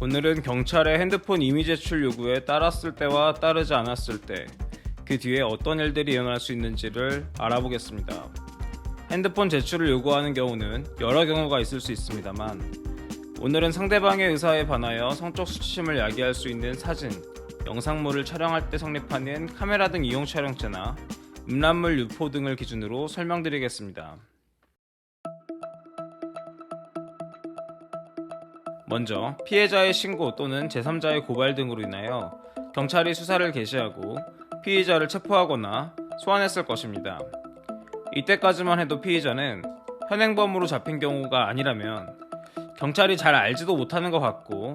오늘은 경찰의 핸드폰 이미 제출 요구에 따랐을 때와 따르지 않았을 때 그 뒤에 어떤 일들이 일어날 수 있는지를 알아보겠습니다. 핸드폰 제출을 요구하는 경우는 여러 경우가 있을 수 있습니다만 오늘은 상대방의 의사에 반하여 성적 수치심을 야기할 수 있는 사진, 영상물을 촬영할 때 성립하는 카메라 등 이용 촬영죄나 음란물 유포 등을 기준으로 설명드리겠습니다. 먼저 피해자의 신고 또는 제3자의 고발 등으로 인하여 경찰이 수사를 개시하고 피의자를 체포하거나 소환했을 것입니다. 이때까지만 해도 피의자는 현행범으로 잡힌 경우가 아니라면 경찰이 잘 알지도 못하는 것 같고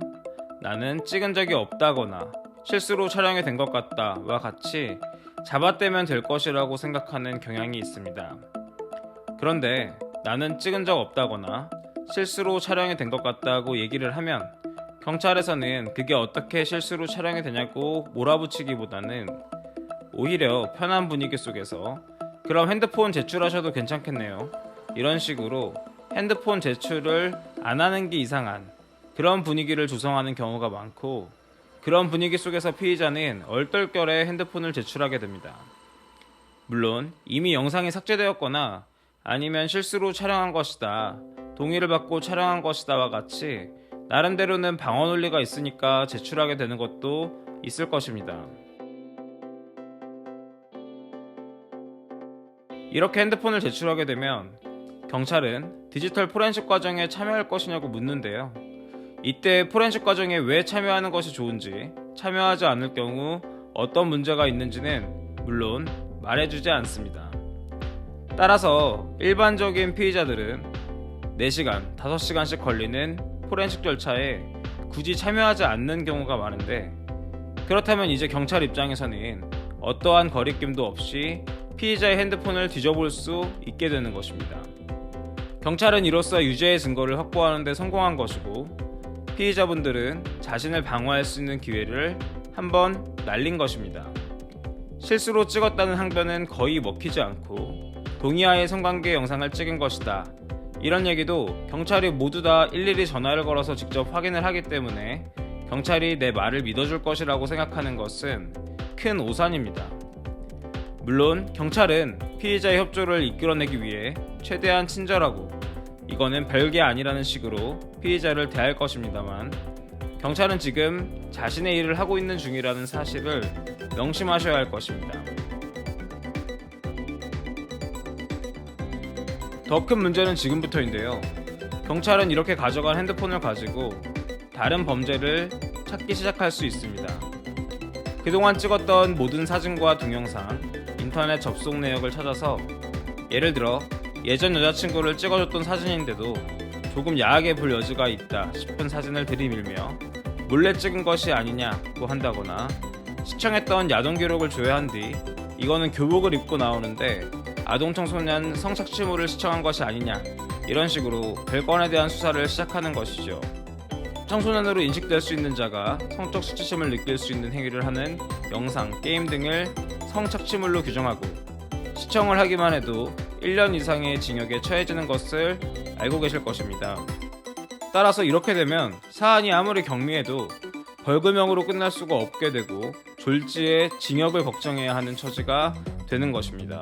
나는 찍은 적이 없다거나 실수로 촬영이 된 것 같다와 같이 잡아떼면 될 것이라고 생각하는 경향이 있습니다. 그런데 나는 찍은 적 없다거나 실수로 촬영이 된 것 같다고 얘기를 하면 경찰에서는 그게 어떻게 실수로 촬영이 되냐고 몰아붙이기보다는 오히려 편한 분위기 속에서 그럼 핸드폰 제출하셔도 괜찮겠네요. 이런 식으로 핸드폰 제출을 안 하는 게 이상한 그런 분위기를 조성하는 경우가 많고 그런 분위기 속에서 피의자는 얼떨결에 핸드폰을 제출하게 됩니다. 물론 이미 영상이 삭제되었거나 아니면 실수로 촬영한 것이다. 동의를 받고 촬영한 것이다와 같이 나름대로는 방어 논리가 있으니까 제출하게 되는 것도 있을 것입니다. 이렇게 핸드폰을 제출하게 되면 경찰은 디지털 포렌식 과정에 참여할 것이냐고 묻는데요. 이때 포렌식 과정에 왜 참여하는 것이 좋은지, 참여하지 않을 경우 어떤 문제가 있는지는 물론 말해주지 않습니다. 따라서 일반적인 피의자들은 4시간, 5시간씩 걸리는 포렌식 절차에 굳이 참여하지 않는 경우가 많은데 그렇다면 이제 경찰 입장에서는 어떠한 거리낌도 없이 피의자의 핸드폰을 뒤져볼 수 있게 되는 것입니다. 경찰은 이로써 유죄의 증거를 확보하는 데 성공한 것이고 피의자분들은 자신을 방어할 수 있는 기회를 한번 날린 것입니다. 실수로 찍었다는 항변은 거의 먹히지 않고 동의하에 성관계 영상을 찍은 것이다. 이런 얘기도 경찰이 모두 다 일일이 전화를 걸어서 직접 확인을 하기 때문에 경찰이 내 말을 믿어줄 것이라고 생각하는 것은 큰 오산입니다. 물론 경찰은 피의자의 협조를 이끌어내기 위해 최대한 친절하고 이거는 별게 아니라는 식으로 피의자를 대할 것입니다만 경찰은 지금 자신의 일을 하고 있는 중이라는 사실을 명심하셔야 할 것입니다. 더 큰 문제는 지금부터인데요. 경찰은 이렇게 가져간 핸드폰을 가지고 다른 범죄를 찾기 시작할 수 있습니다. 그동안 찍었던 모든 사진과 동영상, 인터넷 접속 내역을 찾아서 예를 들어 예전 여자친구를 찍어줬던 사진인데도 조금 야하게 볼 여지가 있다 싶은 사진을 들이밀며 몰래 찍은 것이 아니냐고 한다거나 시청했던 야동 기록을 조회한 뒤 이거는 교복을 입고 나오는데 아동 청소년 성착취물을 시청한 것이 아니냐 이런 식으로 별건에 대한 수사를 시작하는 것이죠. 청소년으로 인식될 수 있는 자가 성적 수치심을 느낄 수 있는 행위를 하는 영상, 게임 등을 성착취물로 규정하고 시청을 하기만 해도 1년 이상의 징역에 처해지는 것을 알고 계실 것입니다. 따라서 이렇게 되면 사안이 아무리 경미해도 벌금형으로 끝날 수가 없게 되고 졸지에 징역을 걱정해야 하는 처지가 되는 것입니다.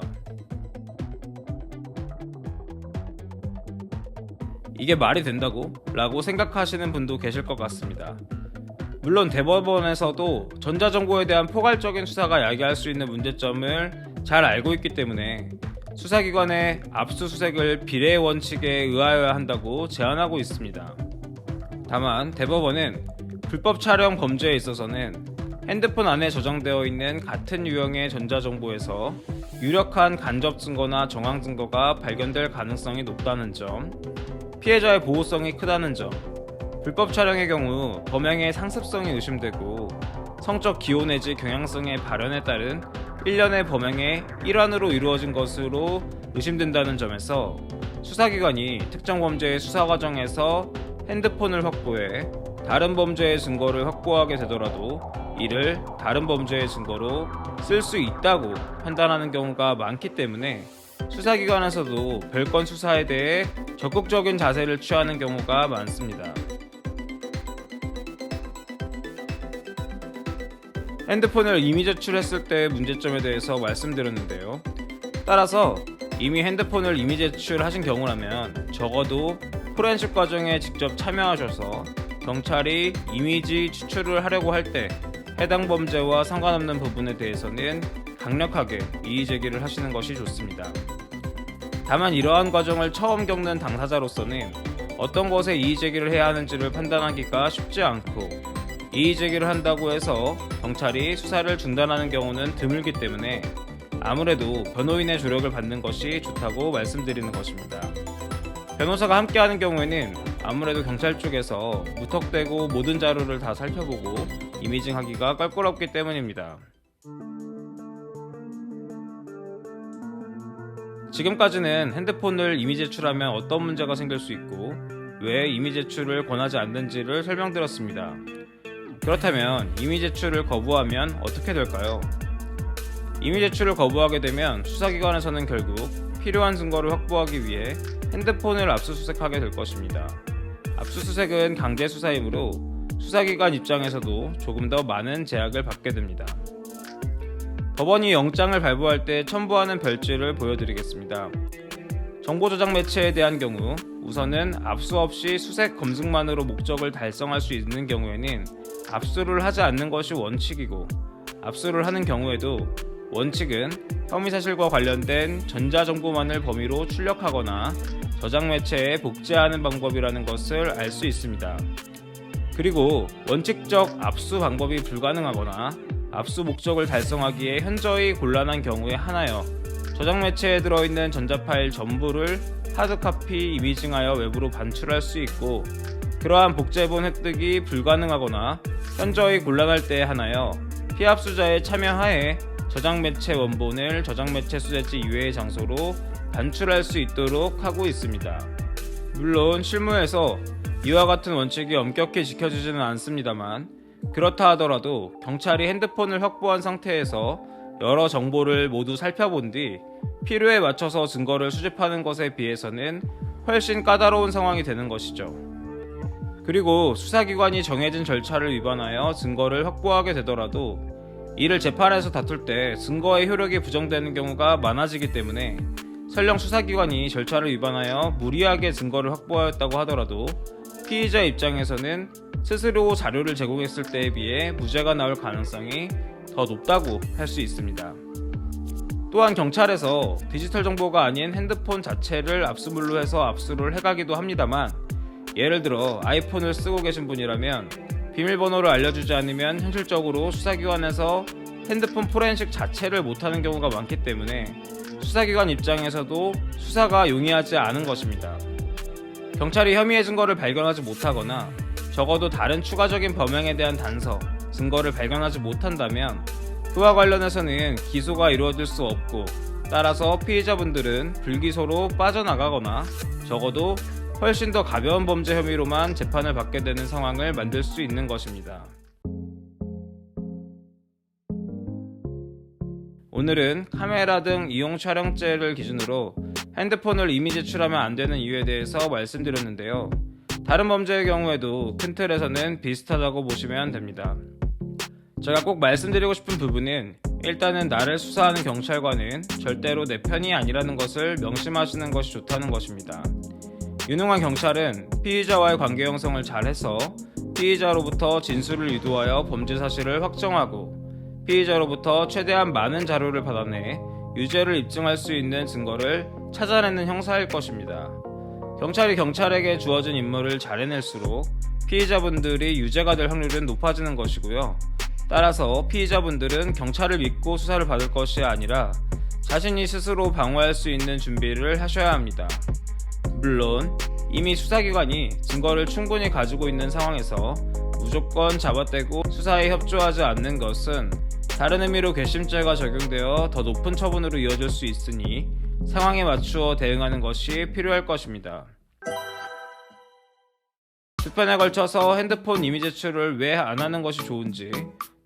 이게 말이 된다고? 라고 생각하시는 분도 계실 것 같습니다. 물론 대법원에서도 전자정보에 대한 포괄적인 수사가 야기할 수 있는 문제점을 잘 알고 있기 때문에 수사기관의 압수수색을 비례 원칙에 의하여야 한다고 제안하고 있습니다. 다만 대법원은 불법 촬영 범죄에 있어서는 핸드폰 안에 저장되어 있는 같은 유형의 전자정보에서 유력한 간접 증거나 정황 증거가 발견될 가능성이 높다는 점, 피해자의 보호성이 크다는 점, 불법 촬영의 경우 범행의 상습성이 의심되고 성적 기호 내지 경향성의 발현에 따른 일련의 범행의 일환으로 이루어진 것으로 의심된다는 점에서 수사기관이 특정 범죄의 수사 과정에서 핸드폰을 확보해 다른 범죄의 증거를 확보하게 되더라도 이를 다른 범죄의 증거로 쓸 수 있다고 판단하는 경우가 많기 때문에 수사기관에서도 별건 수사에 대해 적극적인 자세를 취하는 경우가 많습니다. 핸드폰을 이미 제출했을 때 문제점에 대해서 말씀드렸는데요. 따라서 이미 핸드폰을 이미 제출하신 경우라면 적어도 포렌식 과정에 직접 참여하셔서 경찰이 이미지 추출을 하려고 할 때 해당 범죄와 상관없는 부분에 대해서는 강력하게 이의 제기를 하시는 것이 좋습니다. 다만 이러한 과정을 처음 겪는 당사자로서는 어떤 것에 이의 제기를 해야 하는지를 판단하기가 쉽지 않고 이의 제기를 한다고 해서 경찰이 수사를 중단하는 경우는 드물기 때문에 아무래도 변호인의 조력을 받는 것이 좋다고 말씀드리는 것입니다. 변호사가 함께하는 경우에는 아무래도 경찰 쪽에서 무턱대고 모든 자료를 다 살펴보고 이미징하기가 껄끄럽기 때문입니다. 지금까지는 핸드폰을 이미 제출하면 어떤 문제가 생길 수 있고 왜 이미 제출을 권하지 않는지를 설명드렸습니다. 그렇다면 이미 제출을 거부하면 어떻게 될까요? 이미 제출을 거부하게 되면 수사기관에서는 결국 필요한 증거를 확보하기 위해 핸드폰을 압수수색하게 될 것입니다. 압수수색은 강제 수사이므로 수사기관 입장에서도 조금 더 많은 제약을 받게 됩니다. 법원이 영장을 발부할 때 첨부하는 별지를 보여드리겠습니다. 정보조작 매체에 대한 경우 우선은 압수 없이 수색 검증만으로 목적을 달성할 수 있는 경우에는 압수를 하지 않는 것이 원칙이고 압수를 하는 경우에도 원칙은 혐의 사실과 관련된 전자정보만을 범위로 출력하거나 저장 매체에 복제하는 방법이라는 것을 알 수 있습니다. 그리고 원칙적 압수 방법이 불가능하거나 압수 목적을 달성하기에 현저히 곤란한 경우에 하나여 저장 매체에 들어있는 전자 파일 전부를 하드 카피 이미징하여 외부로 반출할 수 있고 그러한 복제본 획득이 불가능하거나 현저히 곤란할 때에 하나여 피압수자의 참여하에 저장 매체 원본을 저장 매체 수제지 이외의 장소로 반출할 수 있도록 하고 있습니다. 물론 실무에서 이와 같은 원칙이 엄격히 지켜지지는 않습니다만 그렇다 하더라도 경찰이 핸드폰을 확보한 상태에서 여러 정보를 모두 살펴본 뒤 필요에 맞춰서 증거를 수집하는 것에 비해서는 훨씬 까다로운 상황이 되는 것이죠. 그리고 수사기관이 정해진 절차를 위반하여 증거를 확보하게 되더라도 이를 재판에서 다툴 때 증거의 효력이 부정되는 경우가 많아지기 때문에 설령 수사기관이 절차를 위반하여 무리하게 증거를 확보하였다고 하더라도 피의자 입장에서는 스스로 자료를 제공했을 때에 비해 무죄가 나올 가능성이 더 높다고 할 수 있습니다. 또한 경찰에서 디지털 정보가 아닌 핸드폰 자체를 압수물로 해서 압수를 해가기도 합니다만 예를 들어 아이폰을 쓰고 계신 분이라면 비밀번호를 알려주지 않으면 현실적으로 수사기관에서 핸드폰 포렌식 자체를 못하는 경우가 많기 때문에 수사기관 입장에서도 수사가 용이하지 않은 것입니다. 경찰이 혐의의 증거를 발견하지 못하거나 적어도 다른 추가적인 범행에 대한 단서, 증거를 발견하지 못한다면 그와 관련해서는 기소가 이루어질 수 없고 따라서 피의자분들은 불기소로 빠져나가거나 적어도 훨씬 더 가벼운 범죄 혐의로만 재판을 받게 되는 상황을 만들 수 있는 것입니다. 오늘은 카메라 등 이용 촬영죄를 기준으로 핸드폰을 이미 제출하면 안 되는 이유에 대해서 말씀드렸는데요. 다른 범죄의 경우에도 큰 틀에서는 비슷하다고 보시면 됩니다. 제가 꼭 말씀드리고 싶은 부분은 일단은 나를 수사하는 경찰관은 절대로 내 편이 아니라는 것을 명심하시는 것이 좋다는 것입니다. 유능한 경찰은 피의자와의 관계 형성을 잘해서 피의자로부터 진술을 유도하여 범죄 사실을 확정하고 피의자로부터 최대한 많은 자료를 받아내 유죄를 입증할 수 있는 증거를 찾아내는 형사일 것입니다. 경찰이 경찰에게 주어진 임무를 잘 해낼수록 피의자분들이 유죄가 될 확률은 높아지는 것이고요. 따라서 피의자분들은 경찰을 믿고 수사를 받을 것이 아니라 자신이 스스로 방어할 수 있는 준비를 하셔야 합니다. 물론 이미 수사기관이 증거를 충분히 가지고 있는 상황에서 무조건 잡아떼고 수사에 협조하지 않는 것은 다른 의미로 괘씸죄가 적용되어 더 높은 처분으로 이어질 수 있으니 상황에 맞추어 대응하는 것이 필요할 것입니다. 두 편에 걸쳐서 핸드폰 이미 제출을 왜 안 하는 것이 좋은지,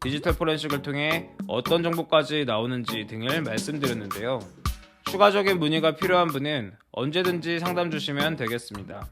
디지털 포렌식을 통해 어떤 정보까지 나오는지 등을 말씀드렸는데요. 추가적인 문의가 필요한 분은 언제든지 상담 주시면 되겠습니다.